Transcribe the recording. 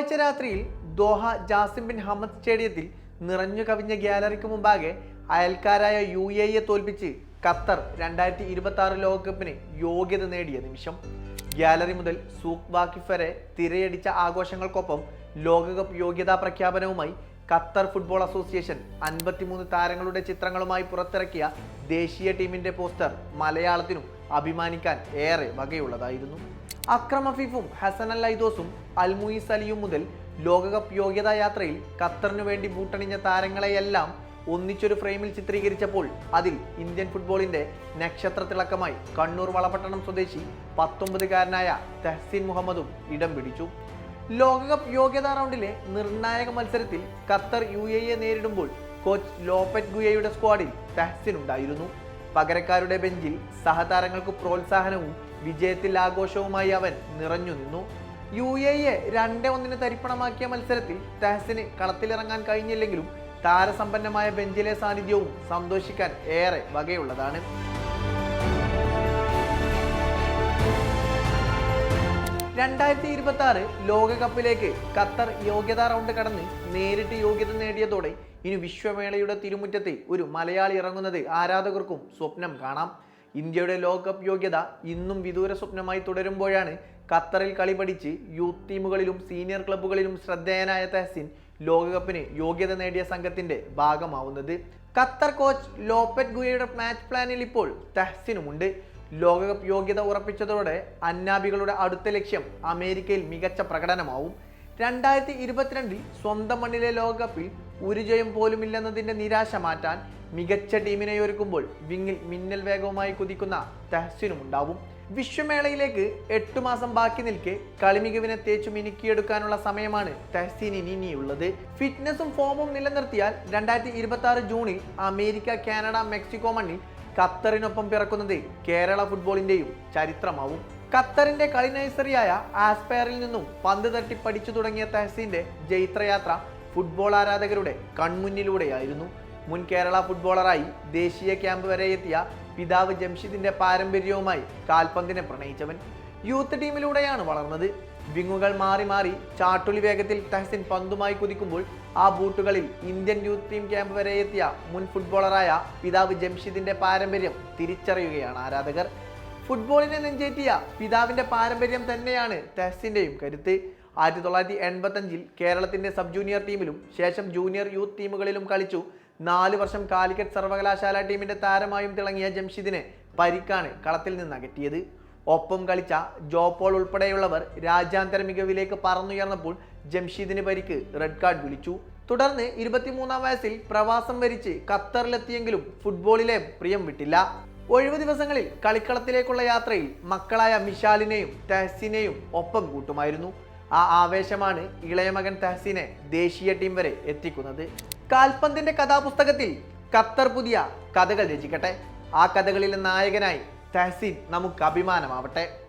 ചൊവ്വാഴ്ച രാത്രിയിൽ Doha Jassim bin Hamad സ്റ്റേഡിയത്തിൽ നിറഞ്ഞു കവിഞ്ഞ ഗ്യാലറിക്ക് മുമ്പാകെ അയൽക്കാരായ യു എ യെ തോൽപ്പിച്ച് ഖത്തർ രണ്ടായിരത്തി ഇരുപത്തി ആറ് ലോകകപ്പിന് യോഗ്യത നേടിയ നിമിഷം. ഗ്യാലറി മുതൽ സൂഖ് വാക്കിഫ് വരെ തിരയടിച്ച ആഘോഷങ്ങൾക്കൊപ്പം ലോകകപ്പ് യോഗ്യതാ പ്രഖ്യാപനവുമായി ഖത്തർ ഫുട്ബോൾ അസോസിയേഷൻ അൻപത്തിമൂന്ന് താരങ്ങളുടെ ചിത്രങ്ങളുമായി പുറത്തിറക്കിയ ദേശീയ ടീമിന്റെ പോസ്റ്റർ മലയാളത്തിനും അഭിമാനിക്കാൻ ഏറെ വകയുള്ളതായിരുന്നു. അക്രം അഫീഫും ഹസൻ അൽ ഐദോസും അൽമുയിസ് അലിയും മുതൽ ലോകകപ്പ് യോഗ്യതാ യാത്രയിൽ ഖത്തറിനു വേണ്ടി ബൂട്ടണിഞ്ഞ താരങ്ങളെയെല്ലാം ഒന്നിച്ചൊരു ഫ്രെയിമിൽ ചിത്രീകരിച്ചപ്പോൾ അതിൽ ഇന്ത്യൻ ഫുട്ബോളിന്റെ നക്ഷത്ര തിളക്കമായി കണ്ണൂർ വളപട്ടണം സ്വദേശി പത്തൊമ്പതുകാരനായ തെഹ്സിൻ മുഹമ്മദും ഇടം പിടിച്ചു. ലോകകപ്പ് യോഗ്യതാ റൗണ്ടിലെ നിർണായക മത്സരത്തിൽ ഖത്തർ യു എയെ നേരിടുമ്പോൾ കോച്ച് ലോപ്പറ്റ് ഗുയയുടെ സ്ക്വാഡിൽ തെഹ്സിൻ ഉണ്ടായിരുന്നു. പകരക്കാരുടെ ബെഞ്ചിൽ സഹതാരങ്ങൾക്ക് പ്രോത്സാഹനവും വിജയത്തിൽ ആഘോഷവുമായി അവൻ നിറഞ്ഞു നിന്നു. യു എ എ രണ്ട് ഒന്നിന് തരിപ്പണമാക്കിയ മത്സരത്തിൽ തെഹസിന് കളത്തിലിറങ്ങാൻ കഴിഞ്ഞില്ലെങ്കിലും താരസമ്പന്നമായ ബെഞ്ചിലെ സാന്നിധ്യവും സന്തോഷിക്കാൻ ഏറെ വകയുള്ളതാണ്. രണ്ടായിരത്തി ഇരുപത്തി ആറ് ലോകകപ്പിലേക്ക് ഖത്തർ യോഗ്യതാ റൗണ്ട് കടന്ന് നേരിട്ട് യോഗ്യത നേടിയതോടെ ഇനി വിശ്വമേളയുടെ തിരുമുറ്റത്തെ ഒരു മലയാളി ഇറങ്ങുന്നത് ആരാധകർക്കും സ്വപ്നം കാണാം. ഇന്ത്യയുടെ ലോകകപ്പ് യോഗ്യത ഇന്നും വിദൂര സ്വപ്നമായി തുടരുമ്പോഴാണ് ഖത്തറിൽ കളി പഠിച്ച് യൂത്ത് ടീമുകളിലും സീനിയർ ക്ലബ്ബുകളിലും ശ്രദ്ധേയനായ തഹസിൻ ലോകകപ്പിന് യോഗ്യത നേടിയ സംഘത്തിന്റെ ഭാഗമാവുന്നത്. ഖത്തർ കോച്ച് ലോപ്പറ്റ് ഗുയയുടെ മാച്ച് പ്ലാനിൽ ഇപ്പോൾ തെഹസിനുമുണ്ട്. ലോകകപ്പ് യോഗ്യത ഉറപ്പിച്ചതോടെ അന്നാബികളുടെ അടുത്ത ലക്ഷ്യം അമേരിക്കയിൽ മികച്ച പ്രകടനമാവും. രണ്ടായിരത്തി ഇരുപത്തിരണ്ടിൽ സ്വന്തം മണ്ണിലെ ലോകകപ്പിൽ ഒരു ജയം പോലുമില്ലെന്നതിന്റെ നിരാശ മാറ്റാൻ മികച്ച ടീമിനെ ഒരുക്കുമ്പോൾ വിങ്ങിൽ മിന്നൽ വേഗവുമായി കുതിക്കുന്ന തെഹസിനും ഉണ്ടാവും വിശ്വമേളയിലേക്ക് എട്ടു മാസം ബാക്കി നിൽക്കെ കളിമികവിനെ തേച്ചു മിനുക്കിയെടുക്കാനുള്ള സമയമാണ് തെഹസീനിന് ഇനിയുള്ളത്. ഫിറ്റ്നസും ഫോമും നിലനിർത്തിയാൽ രണ്ടായിരത്തി ഇരുപത്തി ആറ് ജൂണിൽ അമേരിക്ക കാനഡ മെക്സിക്കോ മണ്ണിൽ ഖത്തറിനൊപ്പം പിറക്കുന്നത് കേരള ഫുട്ബോളിന്റെയും ചരിത്രമാവും. ഖത്തറിന്റെ കളി നഴ്സറിയായ ആസ്പയറിൽ നിന്നും പന്ത് തട്ടി പഠിച്ചു തുടങ്ങിയ തെഹസീന്റെ ജൈത്രയാത്ര ഫുട്ബോൾ ആരാധകരുടെ കൺമുന്നിലൂടെയായിരുന്നു. മുൻ കേരള ഫുട്ബോളറായി ദേശീയ ക്യാമ്പ് വരെ എത്തിയ പിതാവ് ജംഷിദിന്റെ പാരമ്പര്യവുമായി കാൽപന്തിനെ പ്രണയിച്ചവൻ. യൂത്ത് ടീമിലൂടെയാണ് വളർന്നത്. വിങ്ങുകൾ മാറി മാറി ചാട്ടുളി വേഗത്തിൽ തഹസിൻ പന്തുമായി കുതിക്കുമ്പോൾ ആ ബൂട്ടുകളിൽ ഇന്ത്യൻ യൂത്ത് ടീം ക്യാമ്പ് വരെ എത്തിയ മുൻ ഫുട്ബോളറായ പിതാവ് ജംഷിദിന്റെ പാരമ്പര്യം തിരിച്ചറിയുകയാണ് ആരാധകർ. ഫുട്ബോളിനെ നെഞ്ചേറ്റിയ പിതാവിന്റെ പാരമ്പര്യം തന്നെയാണ് തഹസിന്റെയും കരുത്ത്. ആയിരത്തി തൊള്ളായിരത്തി എൺപത്തഞ്ചിൽ കേരളത്തിന്റെ സബ് ജൂനിയർ ടീമിലും ശേഷം ജൂനിയർ യൂത്ത് ടീമുകളിലും കളിച്ചു. നാല് വർഷം കാലിക്കറ്റ് സർവകലാശാല ടീമിന്റെ താരമായും തിളങ്ങിയ ജംഷിദിനെ പരിക്കാണ് കളത്തിൽ നിന്ന് അകറ്റിയത്. ഒപ്പം കളിച്ച ജോപോൾ ഉൾപ്പെടെയുള്ളവർ രാജ്യാന്തര മികവിലേക്ക് പറന്നുയർന്നപ്പോൾ ജംഷീദിന് പരിക്ക് റെഡ് കാർഡ് വിളിച്ചു. തുടർന്ന് ഇരുപത്തിമൂന്നാം വയസ്സിൽ പ്രവാസം വരിച്ച് ഖത്തറിലെത്തിയെങ്കിലും ഫുട്ബോളിലെ പ്രിയം വിട്ടില്ല. ഒഴിവു ദിവസങ്ങളിൽ കളിക്കളത്തിലേക്കുള്ള യാത്രയിൽ മക്കളായ മിഷാലിനെയും തെഹസിനെയും ഒപ്പം കൂട്ടുമായിരുന്നു. ആ ആവേശമാണ് ഇളയ മകൻ തെഹസിനെ ദേശീയ ടീം വരെ എത്തിക്കുന്നത്. കാൽപന്തിന്റെ കഥാപുസ്തകത്തിൽ ഖത്തർ പുതിയ കഥകൾ രചിക്കട്ടെ. ആ കഥകളിലെ നായകനായി തെഹസീൻ നമുക്ക് അഭിമാനമാവട്ടെ.